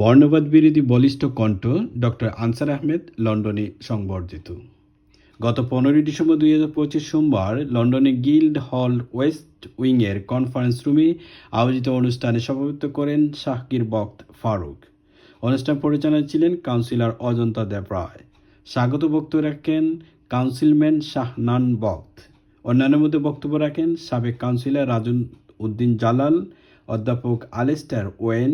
বর্ণবাদ বিরোধী বলিষ্ঠ কণ্ঠ ডক্টর আনসার আহমেদ লন্ডনে সংবর্ধিত। গত পনেরোই ডিসেম্বর দুই হাজার পঁচিশ সোমবার লন্ডনে গিল্ড হল ওয়েস্ট উইংয়ের কনফারেন্স রুমে আয়োজিত অনুষ্ঠানে সভাপতিত্ব করেন শাহকির বক্ত ফারুক। অনুষ্ঠান পরিচালনায় ছিলেন কাউন্সিলর অজন্তা দেব রায়। স্বাগত বক্তব্য রাখেন কাউন্সিলম্যান শাহনান বক্ত। অন্যান্য মধ্যে বক্তব্য রাখেন সাবেক কাউন্সিলর রাজন উদ্দিন জালাল অধ্যাপক আলেস্টার ওয়েন,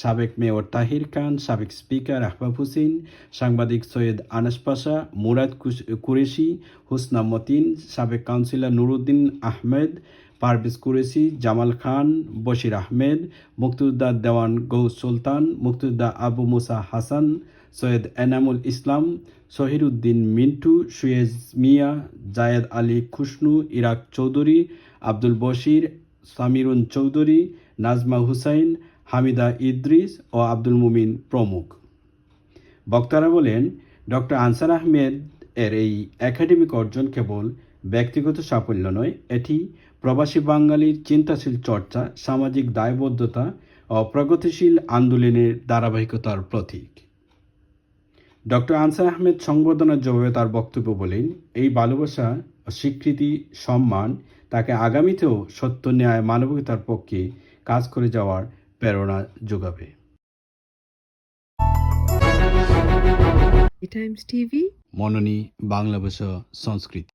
সাবেক মেয়র তাহির খান, সাবেক স্পিকার আহবাব হুসেন সাংবাদিক সৈয়দ আনাস পাশা, মুরাদ কুরেশি, হুসনা মতিন, সাবেক কাউন্সিলর নুরুদ্দিন আহমেদ, পারভেজ কুরেশি, জামাল খান, বশির আহমেদ, মুক্তিযোদ্ধা দেওয়ান গৌস সুলতান, মুক্তিযোদ্ধা আবু মুসা হাসান, সৈয়দ এনামুল ইসলাম শহীরুদ্দিন মিন্টু, সুয়েজ মিয়া, জায়েদ আলী খুশনু, ইরাক চৌধুরী, আব্দুল বশির সামিরুন চৌধুরী, নাজমা হুসাইন, হামিদা ইদ্রিস ও আব্দুল মুমিন প্রমুখ। বক্তারা বলেন, ডক্টর আনসার আহমেদ এর এই একাডেমিক অর্জন কেবল ব্যক্তিগত সাফল্য নয়, এটি প্রবাসী বাঙালির চিন্তাশীল চর্চা, সামাজিক দায়বদ্ধতা ও প্রগতিশীল আন্দোলনের ধারাবাহিকতার প্রতীক। ডক্টর আনসার আহমেদ সংবর্ধনার জবাবে তার বক্তব্য বলেন, এই ভালোবাসা, স্বীকৃতি, সম্মান তাকে আগামীতেও সত্য ন্যায় মানবিকতার পক্ষে কাজ করে যাওয়ার প্রেরণা যোগাবে। Times TV. মননী বাংলা ভাষা সংস্কৃতি।